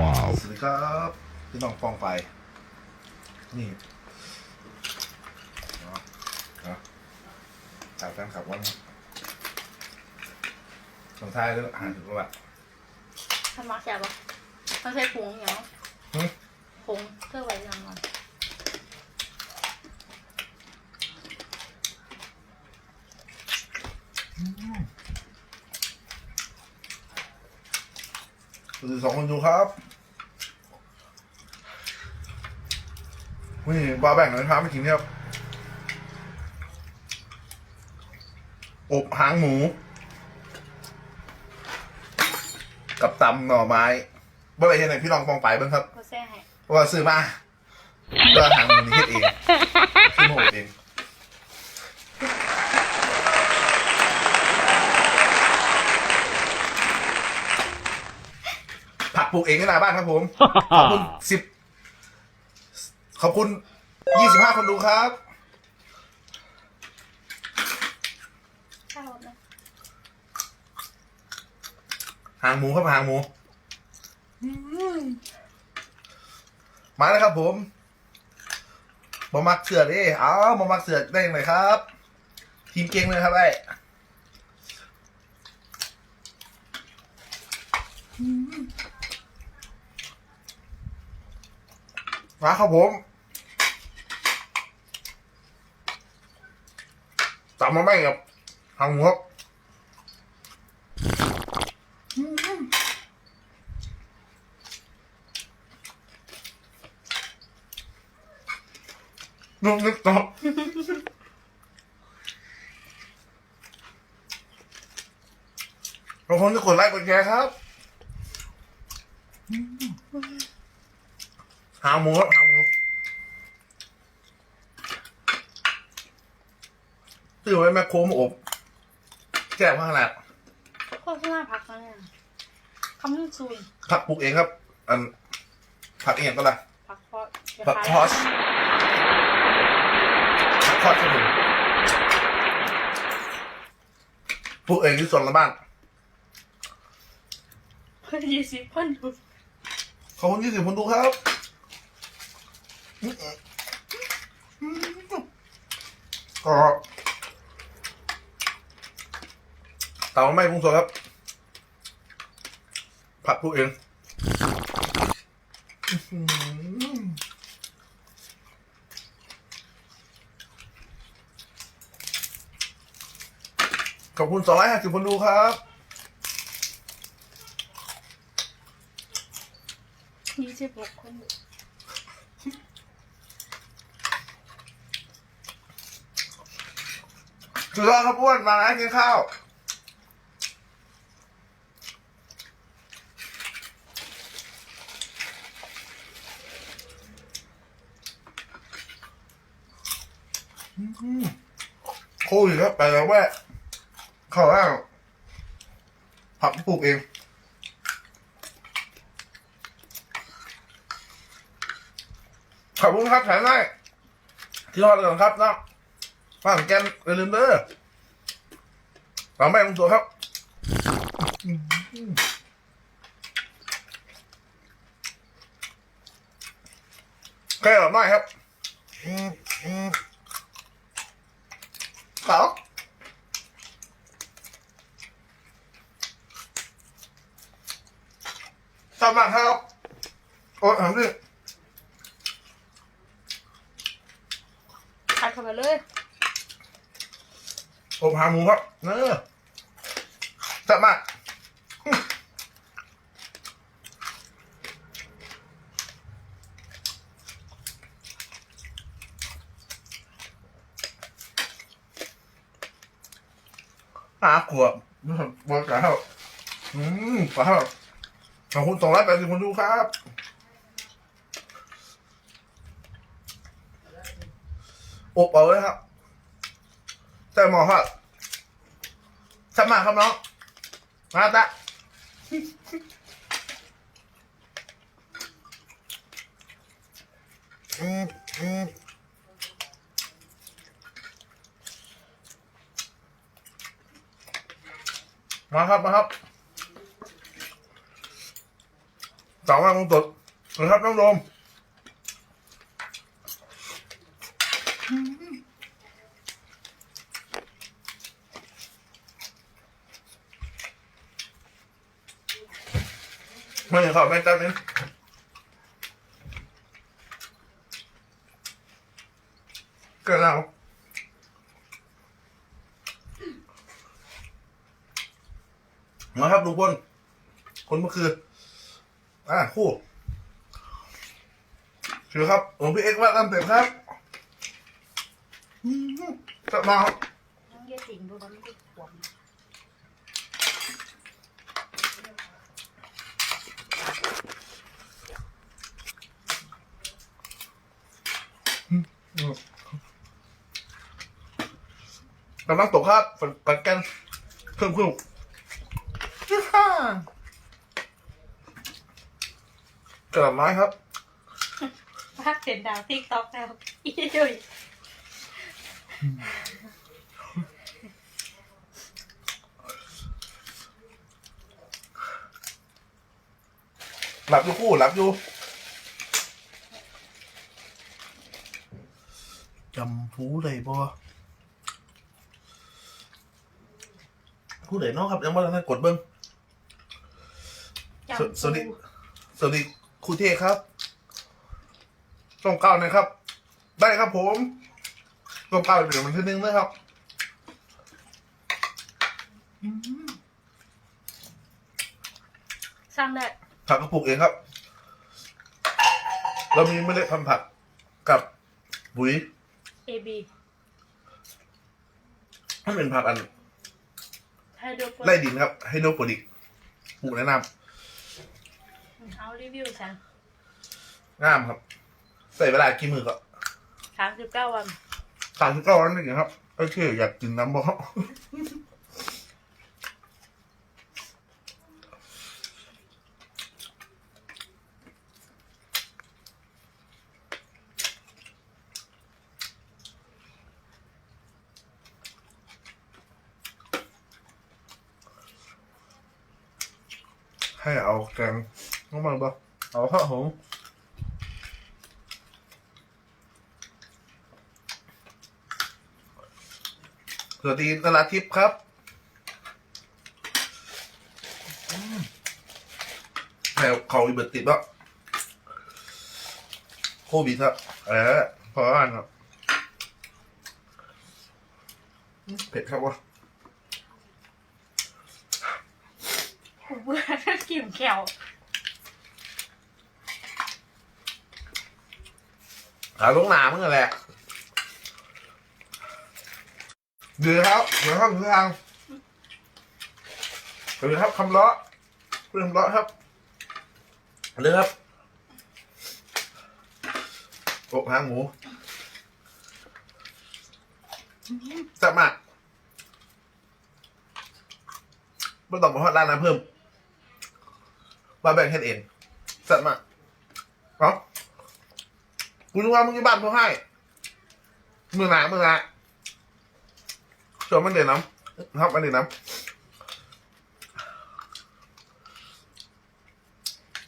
Wow. สวัสดีครับพี่น้องฟองไฟนี่เนาะเนาะถ่ายแฟนคลับวันสองท้ายด้วยอ่านถึงว่าทำมาแซ่บปะมันใส่ผงเหรอหึผงเพื่อไว้ยังไง สวัส ดีสองคนดูครับนี่บาแบ่งเลยครับไม่กินครับ อบหางหมู กับตำหน่อไม้บ่อะไรเห็นไหนพี่ลองฟองไปเบ้างครับก็แซ่ให้เพราะว่าซื้อมาก็หางหมูนี่เฮ็ดเองซื้อมาอบเอง ปลูกเองที่หน้าบ้านครับผม ขอบคุณสิบขอบคุณยี่สิบห้าคนดูครับ ข้าวนะหางหมูครับหางหมูมาแล้วครับผมบอมักเสือดิเอาบอมักเสือได้ยังไงครับ ทีมเก่งเลยครับไอ้ มาครับผมจำมาไม่กับหางหมูครับนุ่มนึกตอบขอบคุณที่กดไลค์กดแชร์ครับ หางหมูครับหางหมูซื้อไว้แม่โคมอบแจกมากแหละโฆษณาผักนะเนี่ยคำนึงซุยผักปลูกเองครับ อันผักเองก็ละผักเพาะผักทอสผักทอสครับผมปลูกเองที่สวนละบ้านเพื่อยี่สิบเพิ่นดูขอบคุณยี่สิบคนดูครับ ก็เตาไม่ปรุงสดครับ ผัดปลูกเองขอบคุณสองร้อยห้าสิบคนดูครับยี่สิบหกคน สุดยอดครับอ้นมานะกินข้าวโคตรครับไปแล้วแวะเข้าแล้วผักปลูกเองขอบคุณครับแถมได้ที่ทอดกันครับนะ ฟังแกนอย่าลืมเด้อเราไม่ลงตัวครับแค่หรอไม่ครับเปล่าสมัครครับโอ้ยถามดิผัดเข้าไปเลย ผมหาหมูครับเนอะจับมาหาขวบบัวกาวอืมปลาขอบคุณสองร้อยแปดสิบคนดูครับอบเอาเลยครับ แต่หมอครับสมัครครับน้อง มาตะมาครับมาครับตสองวันคงตดนะครับน้องโดม ไม่เห็นเขาแม่ตั้งนี้กิดแล้วมาครับลุงพลคนเมื่อคืนอ่าคู่ถือครับหลวงพี่เอ็กว่ากันเต็มครับจะมาครับ น้องเยี่ยสิงดูมันไม่ได้ขวม กำลังตกครับฝนปัดกันเพิ่มขึ้นฮ่ากระดาษไม้ครับพักเสียนดาวทิกต็อกแล้วอีดุยหลับอยู่คู่หลับอยู่จำผู้ใดบ่ ผู้ใดเนาะครับยังไม่ได้กดเบิ้งจำสสวัสดีสวัสดีครูเทครับต้องเก้านะครับ ได้ครับผมต้องเก้าเดี๋ยวมันทีนึงนะครับสร้างได้ผักกระปุกเองครับ เรามีเมล็ดพันธุ์ผักกับปุ๋ย A B ให้เป็นผักอัน ให้ดูคนไล่ดินครับให้โดโปรดิกปลูกแนะนเอารีวิวฉันำงามครับ ใส่เวลากี่มือก็สามสิบเก้าวันสามสิบเก้าวันนี่ครับโอเคอยากกินน้ำบ่ ให้เอาแกงน้ำมันบ่เอาข้าวหงสวัสดีตลาดทิพย์ครับแถวเขาอีเบิดติดแล้วโควิดครับเออพออ่านครับเผ็ดครับวะ กูเบื่อกินแขวขาลงหนามึงนั่นแหละเดือครับเดือครับเดือทางเดือครับคำล้อเพื่อนคำล้อครับเดือครับอกหางหมูแซ่บมากไม่ต้องมาทอดร้านน้ำเพิ่ม มาแบ่งแค่เองแซ่บมากเนาะกูนึกว่ามึงที่บ้านเขาให้มือหนามือหนาชื่อมันเด่นน้ำครับมันเด่นน้ำ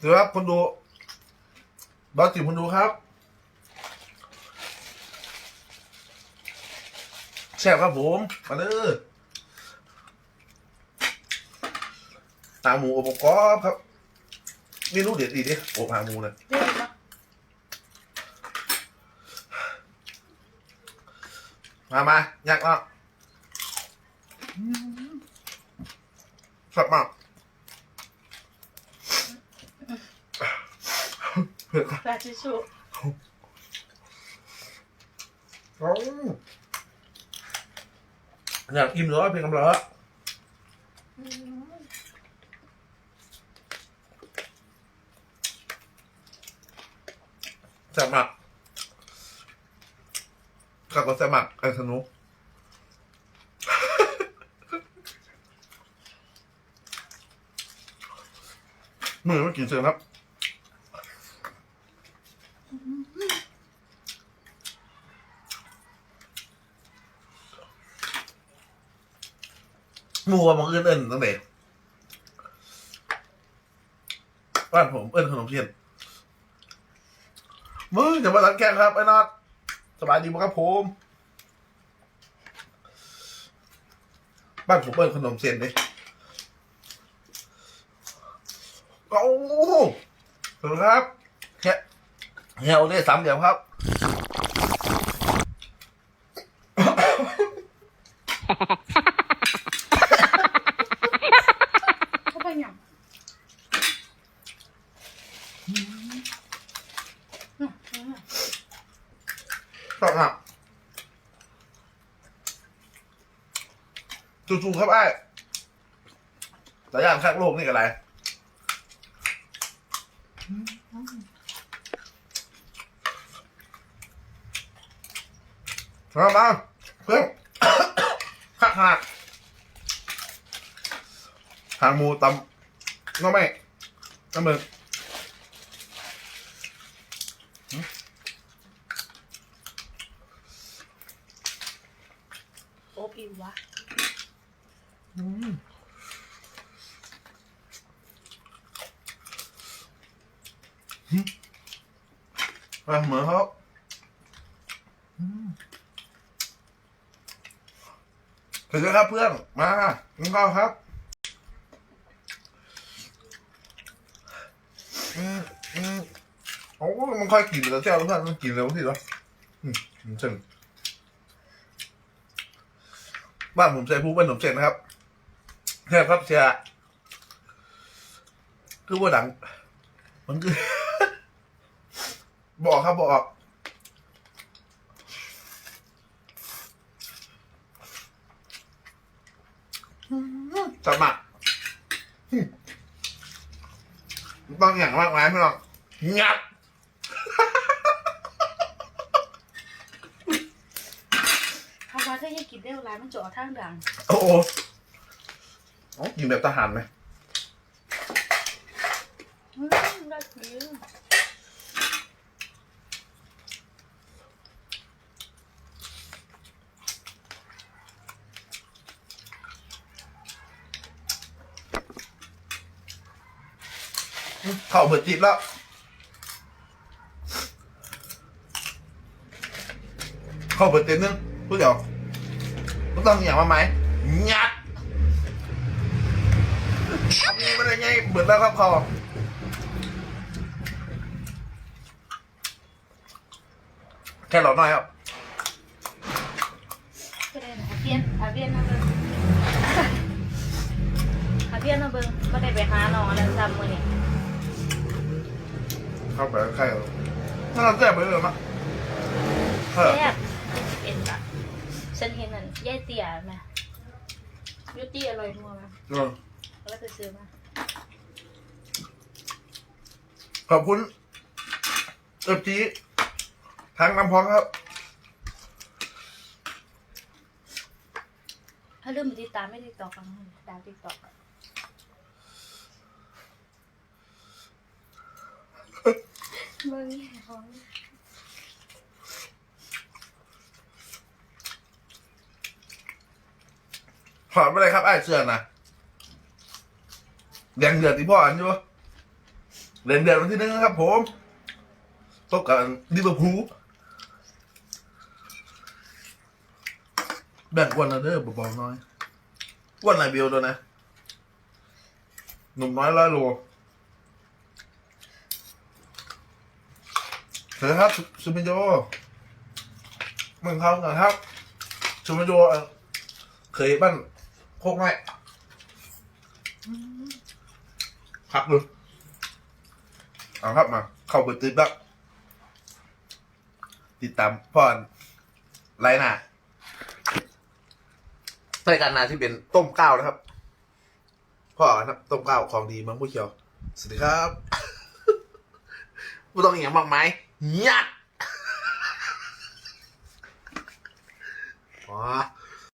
ถือครับคนดูบอสจิบคนดูครับแซ่บครับผมมาเด้อตาหมูอบกรอบครับ เมนูเด็ดดีดิอบหางหมูเลยเรื่องปะมามาอยากเนาะสับมากเผ็ดครับปลาชิชูอืมอยากอิ่มเลยเพียงกำลัง สับมากขับรถสับมากไอ้สนุกมือไม่กินเชิญครับหมูว่ามันอื่นๆตั้งแต่บ้านผมเอิ้นขนมเทียน มึงจะมาหลังแกงครับไอ้นอดสบายดีมั้ครับผมบ้านผมเอิ้นขนมเทียนเลยโอ้โหสวัสดีครับแค่แค่เอาได้สามเดี๋ยวครับ เข้าไปหยังอืมอืม ต้องหักจู่ๆครับไอ้แต่ย่างข้างโลกนี่กับอะไรมามาเพื่อนหักหักหางหมูตำน้องไม่น้ำมึง โอบอิววะมาเหมือนครับสวัสดีครับเพื่อน มากินข้าวครับอืมอืมโอ้มันค่อยกินแล้วเจ้าแล้วเพื่อนมันกินเร็วสิวะอืมอืมเชิง บ้านผมใส่ผู้เป็นขนมเส้นนะครับใช่ครับเชียร์คือว่าดัง มันคือ บอกครับบอกสมัครบางอย่างมากมายพี่น้องงับ เขาว่าถ้ายัง กินได้เวลามันจะออกทางดังโอ้โหอ๋อกินแบบทหารไหมอืมได้กินเข้าเปิดจิตแล้ว เข้าเปิดเต็มนึงพูดเดี๋ยวไม่ ต้องอย่างมาไหมงัดทำไงไม่ได้ไงเบิดแล้วครับเขาแค่หลอดหน่อยครับก็ได้นะอาเพียนอาเพียนนะเบิ้งอาเพียนนะเบิ้งไม่ได้ไปหาน้องอะไรซ้ำมื้อนี้เข้าไปใครถ้าเราแจ้งไปเลยมั้ยเออแซ่บเอ็นอะ ฉันเห็นนั่นยายเตี๋ยไหมยูตี้อร่อยนัวไหมเออแล้วไปซื้อมาขอบคุณเอฟจีทางน้ำพองครับ ถ้าเริ่มติดตามไม่ติดต่อกันดาวติดต่อมึงของ ถอดไปเลยครับไอ้เสื้อนะแดงเดือดที่พ่ออันอยู่แดงเดือดวันที่หนึ่งครับผมตกกับลิเวอร์พูลแบ่งวันละเด้อเบาๆน้อยวันไหนเบลตัวนะหนุ่มน้อยร้อยโลสวัสดีครับซูมิโยเมืองเขาเหรอครับซูมิโย่เคยบ้าน โคกไม้พักดูเอาครับมา เข้าไปติดบ้างติดตามพ่อนไรหน้ารายการนาที่เป็นต้มก้าวนะครับ พ่อครับต้มก้าวของดีมังผู้เชียว สวัสดีครับไม่ต้องอย่างมากมายยัดอ๋อ